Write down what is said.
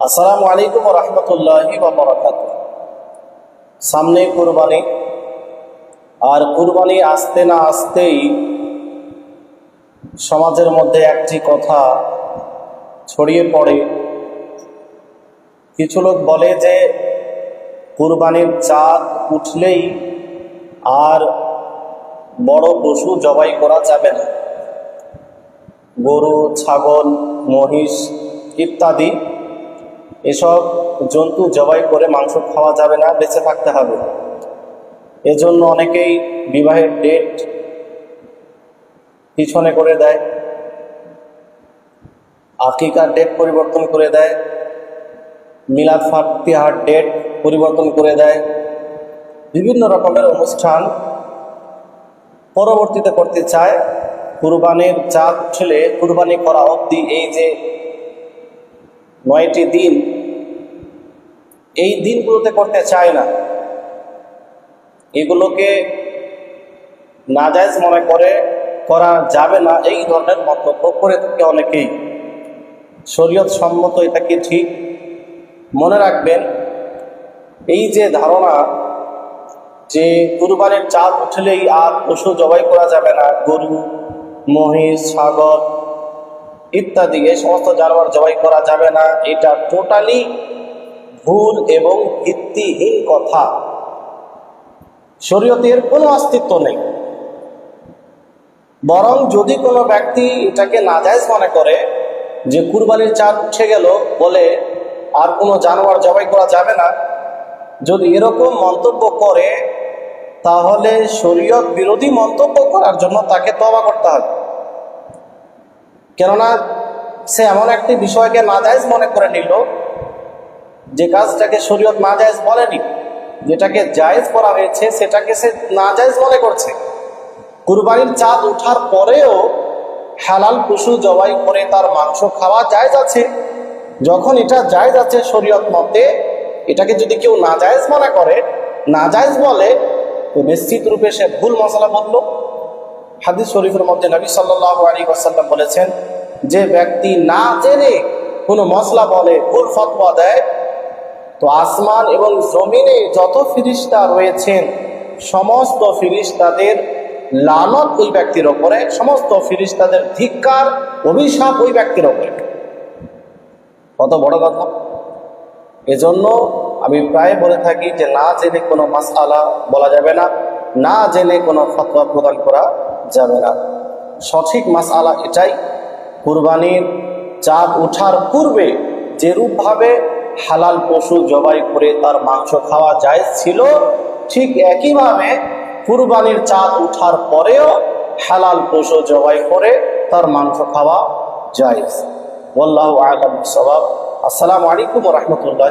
আসসালামু আলাইকুম রহমতুল্লাহি বাবরাকাত সামনে কুরবানি। আর কুরবানি আসতে না আসতেই সমাজের মধ্যে একটি কথা ছড়িয়ে পড়ে। কিছু লোক বলে যে, কুরবানির চাঁদ উঠলেই আর বড় পশু জবাই করা যাবে না। গরু, ছাগল, মহিষ ইত্যাদি এসব জন্তু জবাই করে মাংস খাওয়া যাবে না, বেঁচে থাকতে হবে। এজন্য অনেকেই বিবাহের ডেট পিছনে করে দেয়, আকিকার ডেট পরিবর্তন করে দেয়, মিলাদ ফাতিহার ডেট পরিবর্তন করে দেয়। বিভিন্ন রকমের অনুষ্ঠান পরবর্তীতে করতে চায়। কুরবানির চাঁদ উঠলে কুরবানি করা অবধি এই যে নয়টি দিন এই দিনগুলোতে করতে চায় না। এগুলোকে নাজায়জ মনে করে, করা যাবে না, এই ধরনের মন্তব্য করে থাকে অনেকেই। শরীয়ত সম্মত এটা কি ঠিক মনে রাখবেন। এই যে ধারণা যে কুরবানির চাঁদ উঠলেই আর পশু জবাই করা যাবে না, গরু, মহিষ, ছাগল ইত্যাদি, এই সমস্ত জানোয়ার জবাই করা যাবে না, এটা টোটালি ভুল এবং ভিত্তিহীন কথা। শরীয়তের কোনো অস্তিত্ব নেই। বরং যদি কোনো ব্যক্তি এটাকে নাজায়জ মনে করে যে কুরবানির চাঁদ উঠে গেল বলে আর কোনো জানোয়ার জবাই করা যাবে না, যদি এরকম মন্তব্য করে, তাহলে শরীয়ত বিরোধী মন্তব্য করার জন্য তাকে তবা করতে হবে। কেননা সে এমন একটি বিষয়কে নাজায়জ মনে করে নিল যে কাজটাকে শরীয়ত নাজায়জ বলেনি, যেটাকে জায়েজ করা হয়েছে, সেটাকে সে নাজায়জ মনে করছে। কুরবানির চাঁদ ওঠার পরেও হালাল পশু জবাই করে তার মাংস খাওয়া জায়জ আছে। যখন এটা জায়জ আছে শরীয়ত মতে, এটাকে যদি কেউ নাজায়জ মনে করে, নাজায়জ বলে, তো নিশ্চিত রূপে সে ভুল মশলা বলল। হাদিস শরীফের মধ্যে নবী সাল্লাহ আলী আসাল্লাম বলেছেন, যে ব্যক্তি না জেনে কোনো মশলা বলে, ভুল ফতোয়া দেয় তো আসমান এবং জমিনে যত ফিরিস্তা রয়েছেন, সমস্ত ফিরিস্তাদের লানত ওই ব্যক্তির ওপরে, সমস্ত ফিরিস্তাদের ধিক্কার, অভিশাপ ওই ব্যক্তির ওপরে। কত বড় কথা। এজন্য আমি প্রায় বলে থাকি যে, না জেনে কোনো মাসালা বলা যাবে না না জেনে কোনো ফতোয়া প্রদান করা যাবে না। সঠিক মাসালা এটাই, কুরবানির চাঁদ ওঠার পূর্বে যেরূপভাবে হালাল পশু জবাই করে তার মাংস খাওয়া যায় ছিল। ঠিক একইভাবে কুরবানির চাঁদ উঠার পরেও হালাল পশু জবাই করে তার মাংস খাওয়া যায় আসসালামু আলাইকুম রহমতুল্লাহ